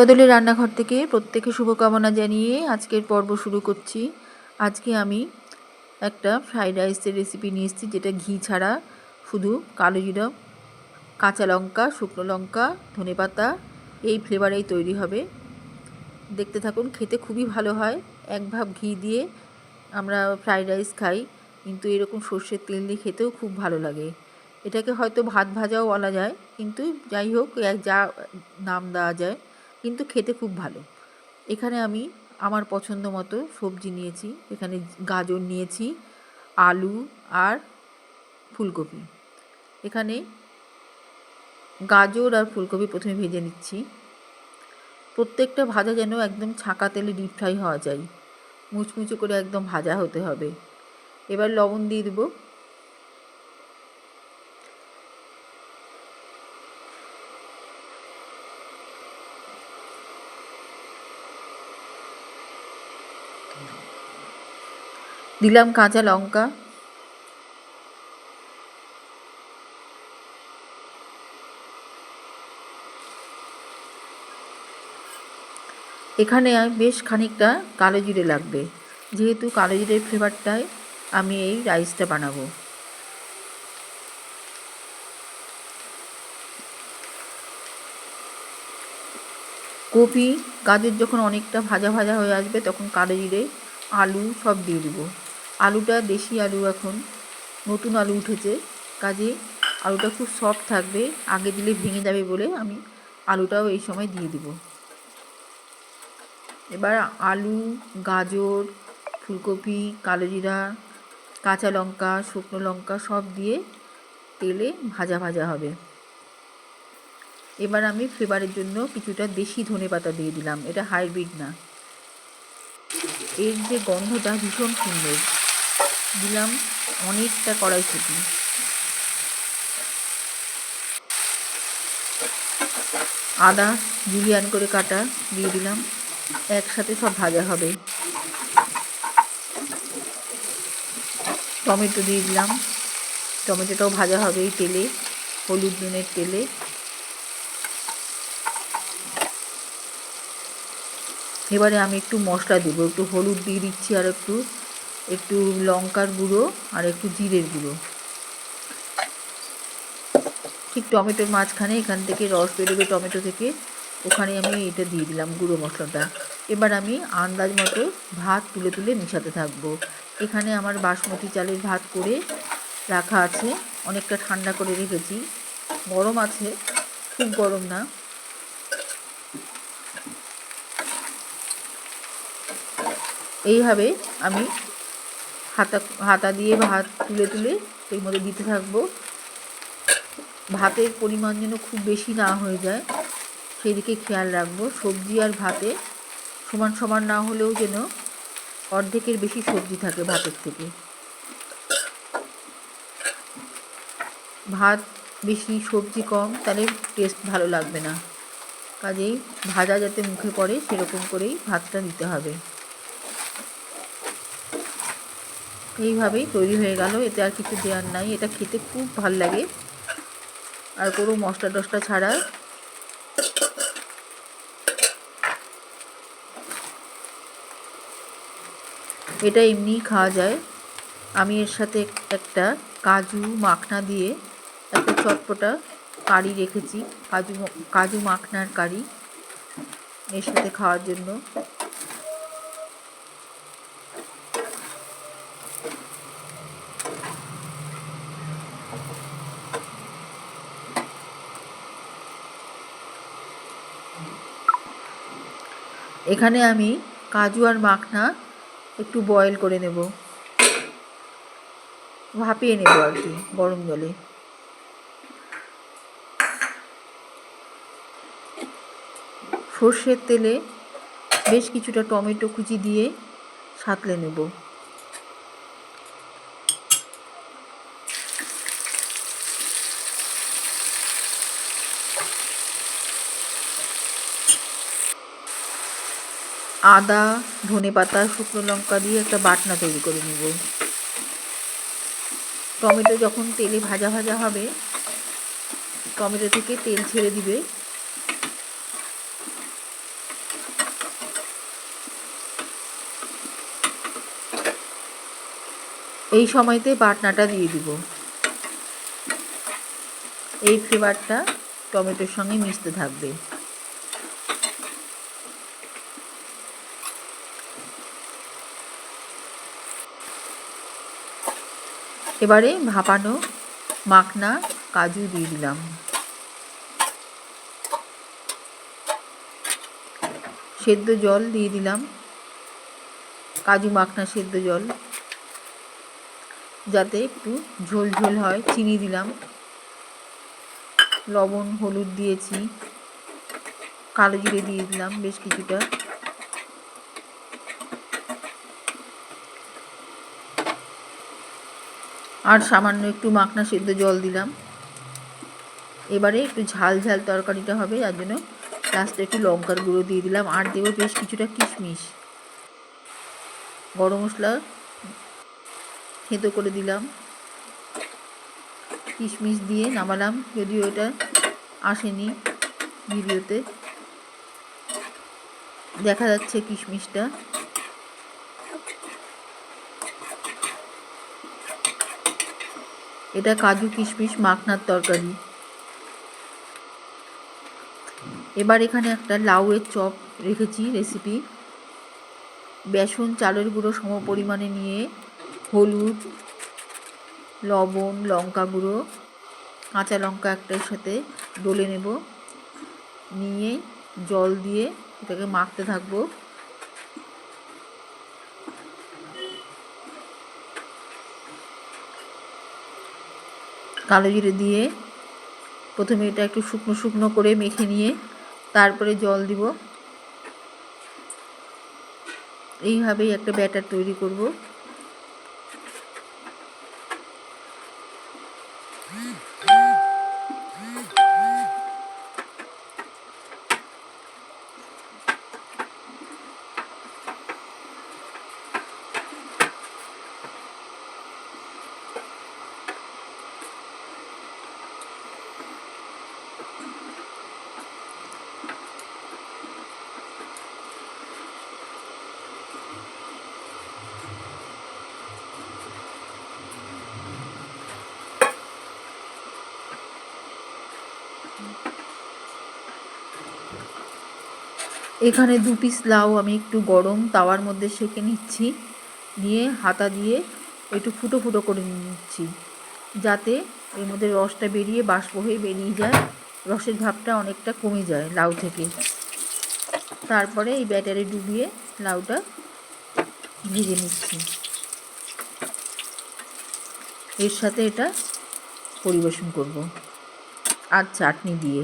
বদলে রান্নাঘর থেকে প্রত্যেকে শুভকামনা জানিয়ে আজকের পর্ব শুরু করছি। আজকে আমি একটা ফ্রাইড রাইসের রেসিপি নিয়ে এসেছি, যেটা ঘি ছাড়া শুধু কালো জিরা, কাঁচা লঙ্কা, শুকনো লঙ্কা ধনেপাতা এই ফ্লেভারেই তৈরি হবে। দেখতে থাকুন, খেতে খুবই ভালো হয়। এক ভাব ঘি দিয়ে আমরা ফ্রাইড রাইস খাই, কিন্তু এরকম সর্ষের তেল দিয়ে খেতেও খুব ভালো লাগে। এটাকে হয়তো ভাত ভাজাও বলা যায়, কিন্তু যাই হোক যা নাম দেওয়া যায়। কিন্তু খেতে খুব ভালো। এখানে আমি আমার পছন্দ মতো সবজি নিয়েছি। এখানে গাজর নিয়েছি, আলু আর ফুলকপি। এখানে গাজর আর ফুলকপি প্রথমে ভেজে নিচ্ছি। প্রত্যেকটা ভাজা যেন একদম ছাঁকা তেলে ডিপ ফ্রাই হওয়া যায়। মুচমুচে করে একদম ভাজা হতে হবে। এবার লবণ দিয়ে দেবো। দিলাম কাঁচা লঙ্কা। এখানে বেশ খানিকটা কালো জিরে লাগবে। যেহেতু কালো জিরের ফ্লেভারটাই আমি এই রাইসটা বানাবো। কপি, গাজর যখন অনেকটা ভাজা ভাজা হয়ে আসবে, তখন কালো জিরে আলু সব দিয়ে দেবো। আলুটা দেশি আলু এখন, নতুন আলু উঠেছে। কাজে আলুটা খুব সফট থাকবে, আগে দিলে ভেঙে যাবে বলে আমি আলুটাও এই সময় দিয়ে দিব। এবার আলু, গাজর, ফুলকপি কালো জিরা কাঁচা লঙ্কা, শুকনো লঙ্কা সব দিয়ে তেলে ভাজা ভাজা হবে। এবার আমি ফ্লেভারের জন্য কিছুটা দেশি ধনে পাতা দিয়ে দিলাম। এটা হাইব্রিড না। এর যে গন্ধটা ভীষণ সুন্দর। দিলাম অনেকটা কড়াইশুঁটি। আদা জুলিয়ান করে কাটা দিয়ে দিলাম। একসাথে সব ভাজা হবে। টমেটো দিয়ে দিলাম। টমেটোটাও ভাজা হবে এই তেলে, হলুদ নুনের তেলে। এবারে আমি একটু মশলা দেবো, একটু হলুদ দিয়ে দিচ্ছি আর একটু একটু লঙ্কার গুঁড়ো আর একটু জিরের গুঁড়ো। ঠিক টমেটোর মাঝখানে এখান থেকে রস বেরোবে টমেটো থেকে, ওখানে আমি এটা দিয়ে দিলাম গুঁড়ো মশলাটা। এবার আমি আন্দাজ মতো ভাত তুলে তুলে মিশাতে থাকব। এখানে আমার বাসমতি চালের ভাত করে রাখা আছে, অনেকটা ঠান্ডা করে রেখেছি। গরম আছে, খুব গরম না। এইভাবে আমি হাতা হাতা দিয়ে ভাত তুলে তুলে এর মধ্যে দিতে থাকব। ভাতের পরিমাণ যেন খুব বেশি না হয়ে যায় সেই দিকে খেয়াল রাখব। সবজি আর ভাতে সমান সমান না হলেও যেন অর্ধেকের বেশি সবজি থাকে ভাতের থেকে। ভাত বেশি, সবজি কম, তাহলে টেস্ট ভালো লাগবে না। কাজেই ভাজা যাতে মুখে পড়ে, সেরকম করেই ভাতটা দিতে হবে। এইভাবেই তৈরি হয়ে গেল। এতে আর কিছু দেওয়ার নাই। এটা খেতে খুব ভালো লাগে। আর কোনো মশলা টশলা ছাড়া। এটা এমনিই খাওয়া যায়। আমি এর সাথে একটা কাজু মাখনা দিয়ে একটা চটপটা কারি রেখেছি। কাজু কাজু মাখনার কারি। এর সাথে খাওয়ার জন্য। এখানে আমি কাজু আর মাখনা একটু বয়েল করে নেব। ভাপিয়ে নেব আর কি, গরম জলে। সর্ষের তেলে বেশ কিছুটা টমেটো কুচি দিয়ে সাঁতলে নেব। আদা, ধনে পাতা, শুকনো লঙ্কা দিয়ে একটা বাটনা তৈরি করে নেব। টমেটো যখন তেলে ভাজা ভাজা হবে, টমেটো থেকে তেল ছেড়ে দিবে। এই সময়তে বাটনাটা দিয়ে দিব। এই ফ্লেভারটা টমেটোর সঙ্গে মিশতে থাকবে। এবারে ভাপানো মাখনা কাজু দিয়ে দিলাম। সেদ্ধ জল দিয়ে দিলাম। কাজু মাখনা সেদ্ধ জল। যাতে একটু ঝোল ঝোল হয়, চিনি দিলাম। লবণ, হলুদ দিয়েছি। কালো জিরে দিয়ে দিলাম বেশ কিছুটা। আর সামান্য একটু মাখনা সেদ্ধ জল দিলাম। এবারে একটু ঝাল ঝাল তরকারিটা হবে, যার জন্য লাস্টে একটু লঙ্কার গুঁড়ো দিয়ে দিলাম। আর দেবো বেশ কিছুটা কিশমিশ। গরম মশলা থেঁতো করে দিলাম। কিশমিশ দিয়ে নামালাম, যদিও এটা আসেনি ভিডিওতে। দেখা যাচ্ছে কিশমিশটা। এটা কাজু কিশমিশ মাখনার তরকারি। এবার এখানে একটা লাউয়ের চপ রেখেছি রেসিপি বেসন, চালের গুঁড়ো সম পরিমাণে নিয়ে হলুদ, লবণ, লঙ্কা গুঁড়ো, কাঁচা লঙ্কা একটার সাথে ডলে নেব। নিয়ে জল দিয়ে এটাকে মাখতে থাকব। কালো জিরে দিয়ে প্রথমে এটা একটু শুকনো শুকনো করে মেখে নিয়ে তারপরে জল দিব। এইভাবেই একটা ব্যাটার তৈরি করব। এখানে দু পিস লাউ আমি একটু গরম তাওয়ার মধ্যে সেঁকে নিচ্ছি। নিয়ে হাতা দিয়ে একটু ফুটো ফুটো করে নিচ্ছি। যাতে এর মধ্যে রসটা বেরিয়ে বাষ্প হয়ে বেরিয়ে যায়। রসের ভাবটা অনেকটা কমে যায় লাউ থেকে। তারপরে এই ব্যাটারে ডুবিয়ে লাউটা ভেজে নিচ্ছি। এর সাথে এটা পরিবেশন করব। আর চাটনি দিয়ে।